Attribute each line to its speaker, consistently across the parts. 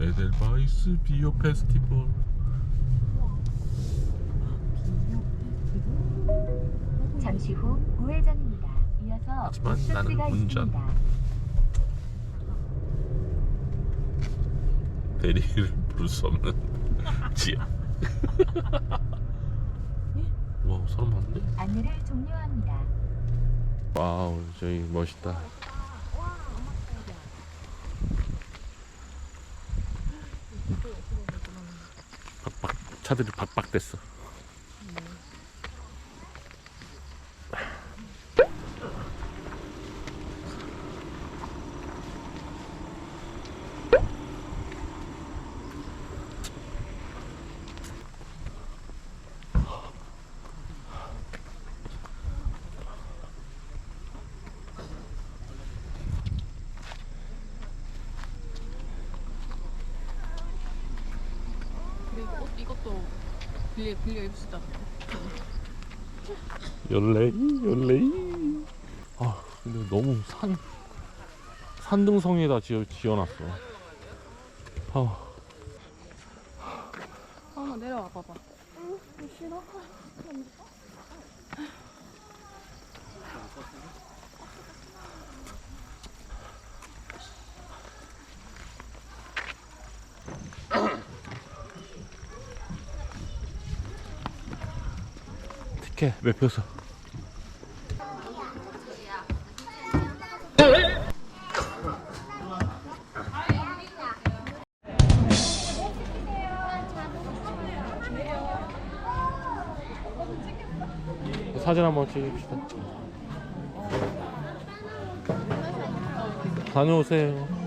Speaker 1: 에델바이스 비어 페스티벌
Speaker 2: 잠시 후 우회전입니다. 이어서
Speaker 1: 하지만 나는 운전.
Speaker 2: 있습니다.
Speaker 1: 대리를 부를 수 없는 지야 와 사람 많네
Speaker 2: 안내를 종료합니다.
Speaker 1: 와우 저기 멋있다 박박 차들이 박박됐어
Speaker 3: 빌려 빌려 입읍시다.
Speaker 1: 열레이 열레이 아 근데 너무 산 산등성에다 지어, 지어놨어 아
Speaker 3: 하나 내려와 봐봐.
Speaker 1: 티켓 매표소 사진 한번 찍읍시다. 다녀오세요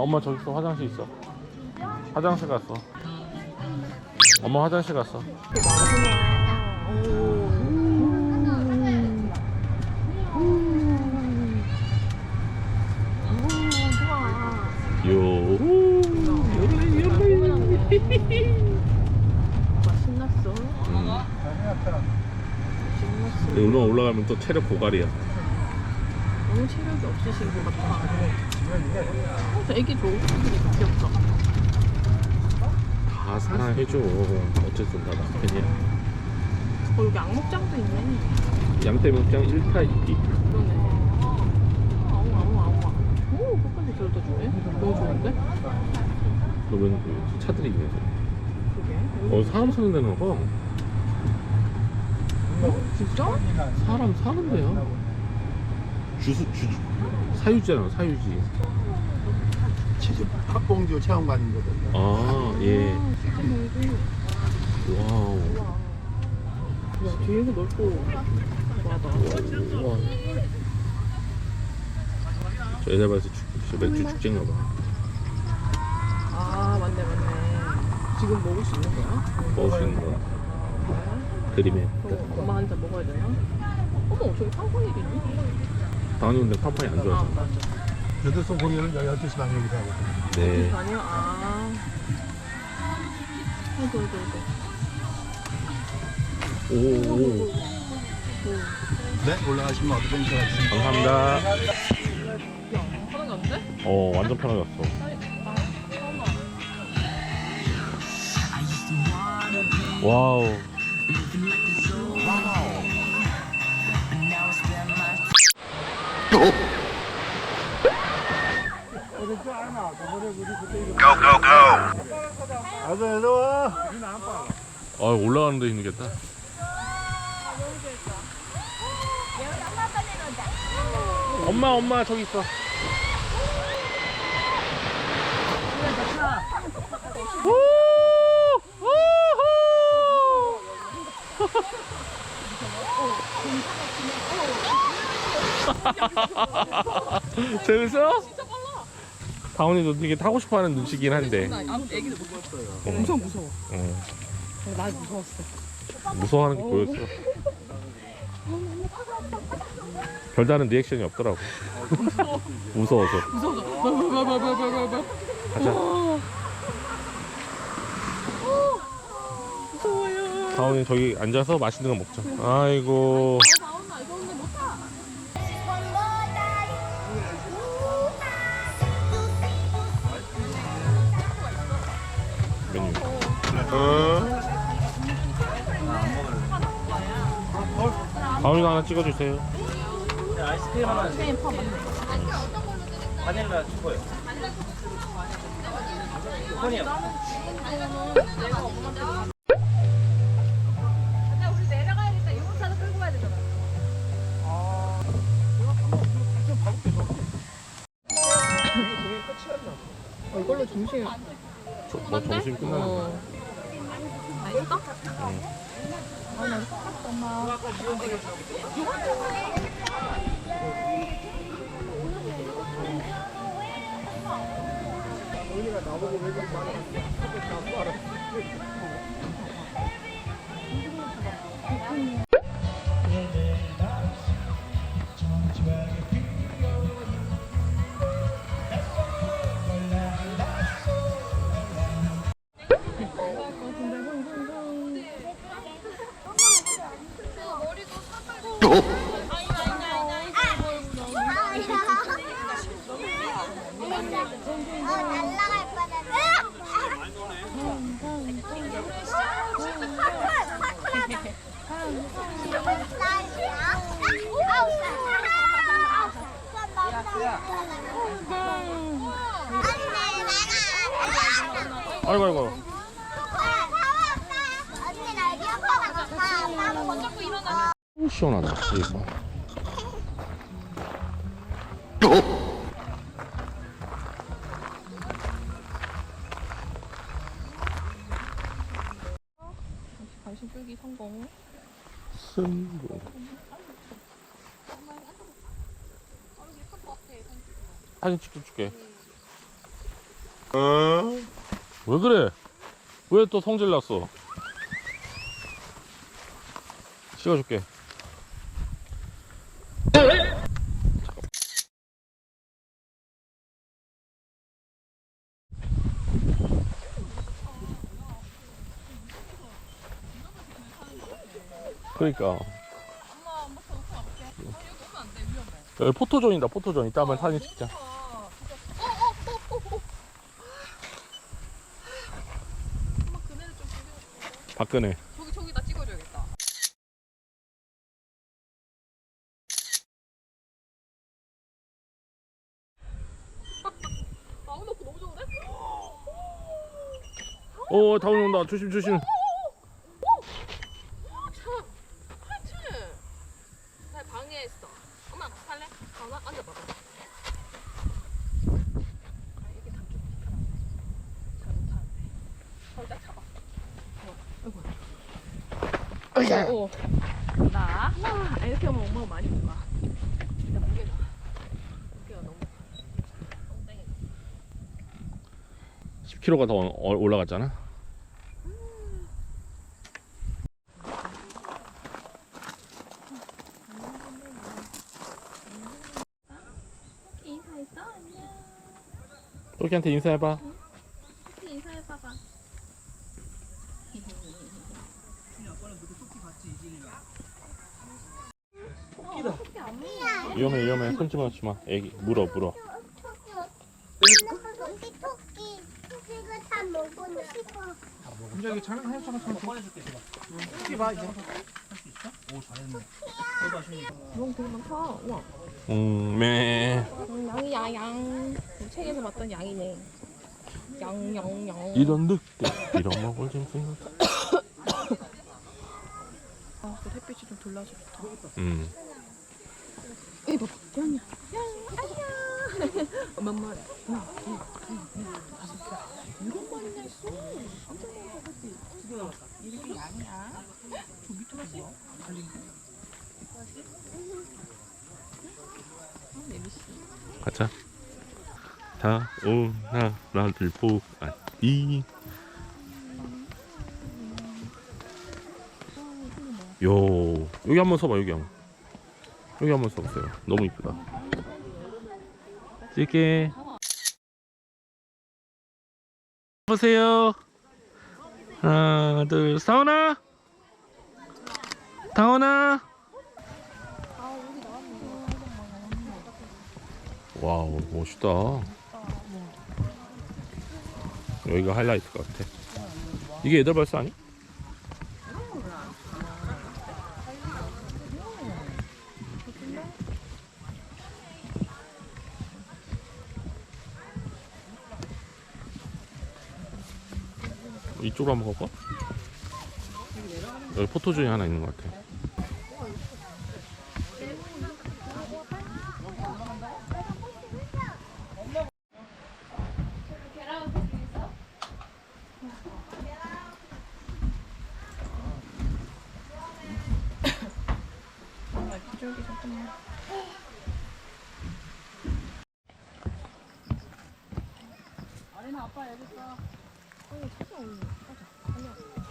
Speaker 1: 엄마 저기 있어 화장실 있어 화장실 갔어 엄마 화장실 갔어 요
Speaker 3: 신났어.
Speaker 1: 음. 올라 올라가면 또 체력 고갈이야
Speaker 3: 너무 체력이 없으신 것 같아. 어, 저 애기 줘. 애기 귀엽다.
Speaker 1: 다 사랑해줘 어쨌든 다 남편이야
Speaker 3: 어 여기 악목장도 있네.
Speaker 1: 양떼목장 1타 2기
Speaker 3: 그러네. 아우 아우 아우. 오 끝까지 들어다 주네. 너무 좋은데?
Speaker 1: 그러면 그 차들이 있네
Speaker 3: 그게.
Speaker 1: 어 사람 사는 데는 봐
Speaker 3: 진짜?
Speaker 1: 사람 사는 데야 주수 주 사유지잖아 사유지
Speaker 4: 지금 팥봉주 체험관이거든요.
Speaker 1: 아예
Speaker 3: 잠깐만 여기.
Speaker 1: 와우
Speaker 3: 야 뒤에가 넓고 좋아다.
Speaker 1: 와. 저 축, 저 맥주 축제인가 봐.
Speaker 3: 아 맞네 맞네. 지금 먹을 수 있는 거야?
Speaker 1: 먹을 수 있는 거. 그림에.
Speaker 3: 그럼 엄마 한 잔 먹어야 되나? 어머 저기 있니?
Speaker 1: 당연히 근데 팡팡이
Speaker 3: 안아
Speaker 1: 좋아서.
Speaker 3: 맞아.
Speaker 4: 교대소 공연은 12시 반 여기서 하거든요.
Speaker 1: 네.
Speaker 3: 아니요 아. 아이고 아이고 아이고.
Speaker 1: 오, 오.
Speaker 3: 오.
Speaker 4: 네, 올라가시면 어드벤처가 있습니다.
Speaker 1: 감사합니다.
Speaker 3: 야 하는 안 돼?
Speaker 1: 어, 완전 편하겠어. 와우.
Speaker 4: 아들 일로 와.
Speaker 1: 아, 올라가는 데 힘들겠다. 엄마, 엄마, 저기 있어. 재밌어? 다운이도 되게 타고 싶어하는 눈치긴 한데.
Speaker 3: 아무 애기도 못 봤어요. 엄청 무서워.
Speaker 1: 어,
Speaker 3: 나 무서웠어.
Speaker 1: 무서워하는 게 보였어. 별다른 리액션이 없더라고. 무서워서.
Speaker 3: 무서워서. 바바바바바바바.
Speaker 1: 가자.
Speaker 3: 무서워요.
Speaker 1: 다운이 저기 앉아서 맛있는 거 먹자. 아이고. 다운이가 하나 찍어주세요.
Speaker 5: 아이스크림 하나 바닐라 초코요. 코니요.
Speaker 3: 어, 이걸로 점심.
Speaker 1: 저, 뭐 점심 끝나는 거.
Speaker 3: 어. 맛있어?
Speaker 6: 날라갈
Speaker 1: 아이고 아이고.
Speaker 6: 언니 날 기억하고 먼저 일어나.
Speaker 1: 오, 시원하다. 이거.
Speaker 3: 간식 끌기 성공.
Speaker 1: 승부. 사진 찍어줄게. 왜 그래? 왜 또 성질 났어? 찍어줄게. 그러니까. 여기 포토존이다 포토존 이따 한번 사진 찍자 박근혜
Speaker 3: 저기 저기다 찍어줘야겠다. 아 근데 너무 좋은데?
Speaker 1: 오 다운 온다 조심 조심
Speaker 3: 참, 하여튼 날 방해했어. 엄마 살래? 하나 앉아봐. 아, 이게 단축 불편하네. 잘 못하는데. 살짝 잡아. 어, 아이고. 어. 나? 아, 이렇게 하면 엄마가 많이 못 가. 일단 무게가. 무게가 너무 똥땡이.
Speaker 1: 10kg가 더 어- 올라갔잖아
Speaker 3: 인사했어? 안녕.
Speaker 1: 토끼한테 인사해봐
Speaker 3: 인사해봐봐.
Speaker 1: 위험해 위험해 손 집어넣지 마 애기 물어 물어
Speaker 6: 토끼 토끼 토끼가 다 먹고 싶어.
Speaker 3: 너 되게 많다. 우와.
Speaker 1: 음매
Speaker 3: 양이 야 양. 책에서 봤던 양이네. 양, 양, 양.
Speaker 1: 이런 늑대 이런 먹을 좀 생각
Speaker 3: 아, 그 햇빛이 좀 돌라서 좋다.
Speaker 1: 음
Speaker 3: 에이, 봐봐. 양이야. 양, 안녕. 엄마, 야, 야, 야, 야, 다섯 개. 이런 말이나 있어. 깜짝 놀라겠지. 이렇게 양이야. 저 밑으로 뭐야? 달린데? 아, 내미씨.
Speaker 1: 가자 다오나 나를 보아니 요 여기 한번 서봐 여기 한번. 여기 한번 서보세요. 너무 이쁘다. 찍게. 보세요. 하나 둘 사오나 다오나 와우 멋있다. 여기가 하이라이트 같아. 이게 에델발스 아니? 이쪽으로 한번 가봐 여기 포토존이 하나 있는 것 같아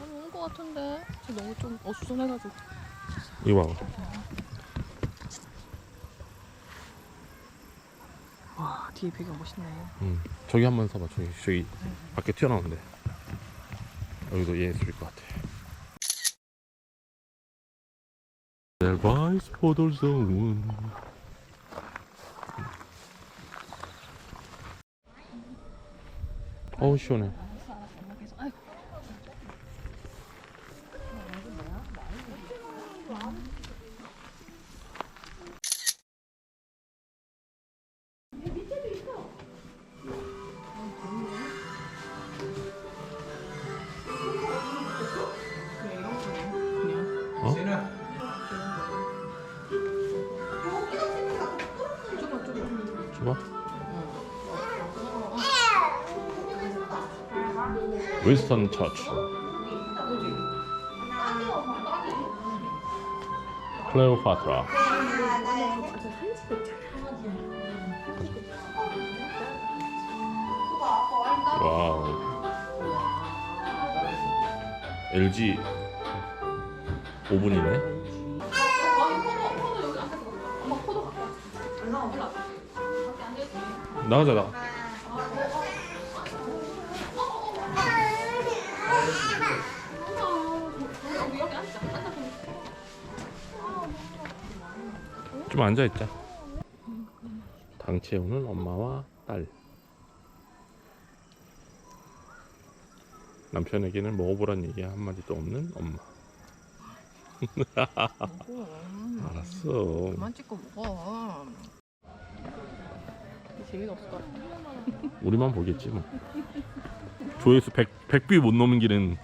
Speaker 3: 온거 같은데. 저 너무 좀 어수선해가지고.
Speaker 1: 이거 봐봐
Speaker 3: 와 뒤에 배가 멋있네.
Speaker 1: 음, 저기 한 번 서봐 저기. 저기 밖에 튀어나오는데. 여기도 예술일 것 같아. 델바이스 포도존 어우 시원해 줘봐. 윈스턴 처치. 클레오파트라. 와우. LG 오븐이네. 나가자 나 좀 앉아 있자. 당 채우는 엄마와 딸. 남편에게는 먹어보란 얘기 한마디도 없는 엄마 알았어.
Speaker 3: 그만 찍고 먹어. 재미가 없을 것 같아.
Speaker 1: 우리만 보겠지 뭐. 조회수 100, 100뷰 못 넘기는